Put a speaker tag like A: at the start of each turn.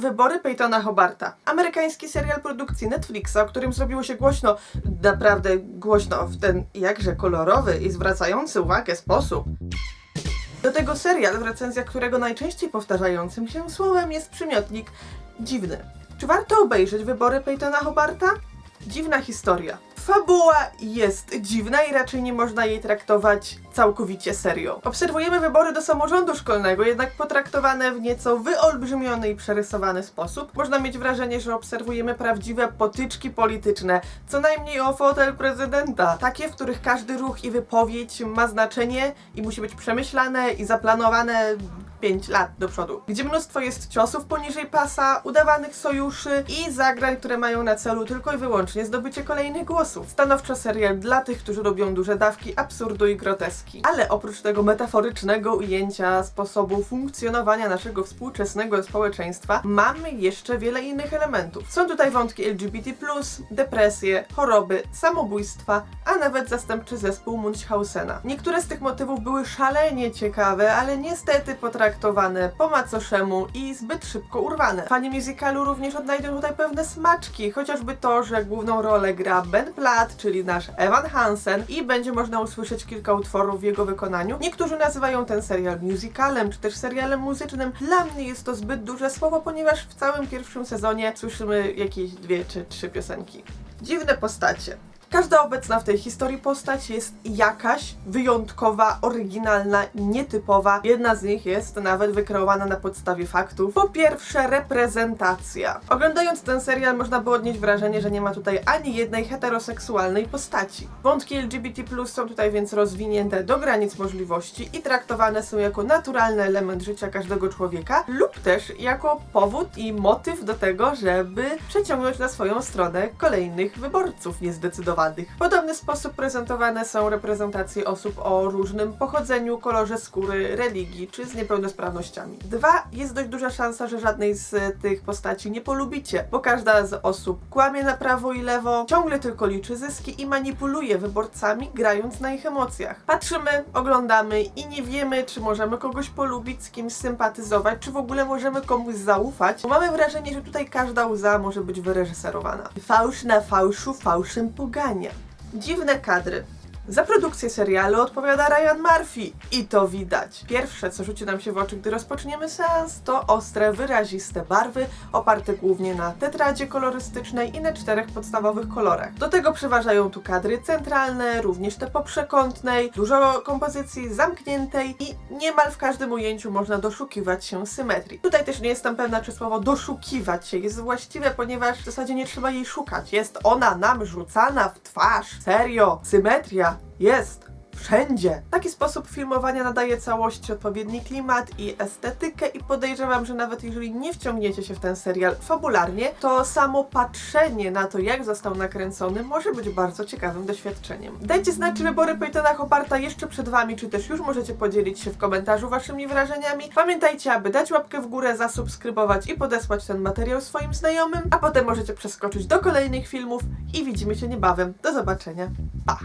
A: Wybory Peytona Hobarta. Amerykański serial produkcji Netflixa, o którym zrobiło się głośno, naprawdę głośno w ten jakże kolorowy i zwracający uwagę sposób. Do tego serial, w recenzjach którego najczęściej powtarzającym się słowem jest przymiotnik dziwny. Czy warto obejrzeć wybory Peytona Hobarta? Dziwna historia. Fabuła jest dziwna i raczej nie można jej traktować całkowicie serio. Obserwujemy wybory do samorządu szkolnego, jednak potraktowane w nieco wyolbrzymiony i przerysowany sposób. Można mieć wrażenie, że obserwujemy prawdziwe potyczki polityczne, co najmniej o fotel prezydenta. Takie, w których każdy ruch i wypowiedź ma znaczenie i musi być przemyślane i zaplanowane 5 lat do przodu. Gdzie mnóstwo jest ciosów poniżej pasa, udawanych sojuszy i zagrań, które mają na celu tylko i wyłącznie zdobycie kolejnych głosów. Stanowczo serial dla tych, którzy lubią duże dawki absurdu i groteski. Ale oprócz tego metaforycznego ujęcia sposobu funkcjonowania naszego współczesnego społeczeństwa, mamy jeszcze wiele innych elementów. Są tutaj wątki LGBT+, depresje, choroby, samobójstwa, a nawet zastępczy zespół Munchhausena. Niektóre z tych motywów były szalenie ciekawe, ale niestety potraktowane po macoszemu i zbyt szybko urwane. Fani musicalu również odnajdą tutaj pewne smaczki, chociażby to, że główną rolę gra Ben Platt, czyli nasz Evan Hansen i będzie można usłyszeć kilka utworów w jego wykonaniu. Niektórzy nazywają ten serial musicalem, czy też serialem muzycznym. Dla mnie jest to zbyt duże słowo, ponieważ w całym pierwszym sezonie słyszymy jakieś dwie czy trzy piosenki. Dziwne postacie. Każda obecna w tej historii postać jest jakaś wyjątkowa, oryginalna, nietypowa. Jedna z nich jest nawet wykreowana na podstawie faktów. Po pierwsze, reprezentacja. Oglądając ten serial można było odnieść wrażenie, że nie ma tutaj ani jednej heteroseksualnej postaci. Wątki LGBT są tutaj więc rozwinięte do granic możliwości i traktowane są jako naturalny element życia każdego człowieka lub też jako powód i motyw do tego, żeby przeciągnąć na swoją stronę kolejnych wyborców niezdecydowanych. W podobny sposób prezentowane są reprezentacje osób o różnym pochodzeniu, kolorze skóry, religii czy z niepełnosprawnościami. Dwa, jest dość duża szansa, że żadnej z tych postaci nie polubicie, bo każda z osób kłamie na prawo i lewo, ciągle tylko liczy zyski i manipuluje wyborcami, grając na ich emocjach. Patrzymy, oglądamy i nie wiemy, czy możemy kogoś polubić, z kimś sympatyzować, czy w ogóle możemy komuś zaufać, bo mamy wrażenie, że tutaj każda łza może być wyreżyserowana. Fałsz na fałszu, fałszem pogania. Dziwne kadry. Za produkcję serialu odpowiada Ryan Murphy i to widać. Pierwsze, co rzuci nam się w oczy, gdy rozpoczniemy seans, to ostre, wyraziste barwy, oparte głównie na tetradzie kolorystycznej i na czterech podstawowych kolorach. Do tego przeważają tu kadry centralne, również te po przekątnej, dużo kompozycji zamkniętej i niemal w każdym ujęciu można doszukiwać się symetrii. Tutaj też nie jestem pewna, czy słowo doszukiwać się jest właściwe, ponieważ w zasadzie nie trzeba jej szukać. Jest ona nam rzucana w twarz. Serio, symetria jest wszędzie. Taki sposób filmowania nadaje całości odpowiedni klimat i estetykę i podejrzewam, że nawet jeżeli nie wciągniecie się w ten serial fabularnie, to samo patrzenie na to, jak został nakręcony, może być bardzo ciekawym doświadczeniem. Dajcie znać, czy wybory Peytona Hobarta jeszcze przed Wami, czy też już możecie podzielić się w komentarzu Waszymi wrażeniami. Pamiętajcie, aby dać łapkę w górę, zasubskrybować i podesłać ten materiał swoim znajomym, a potem możecie przeskoczyć do kolejnych filmów i widzimy się niebawem. Do zobaczenia. Pa!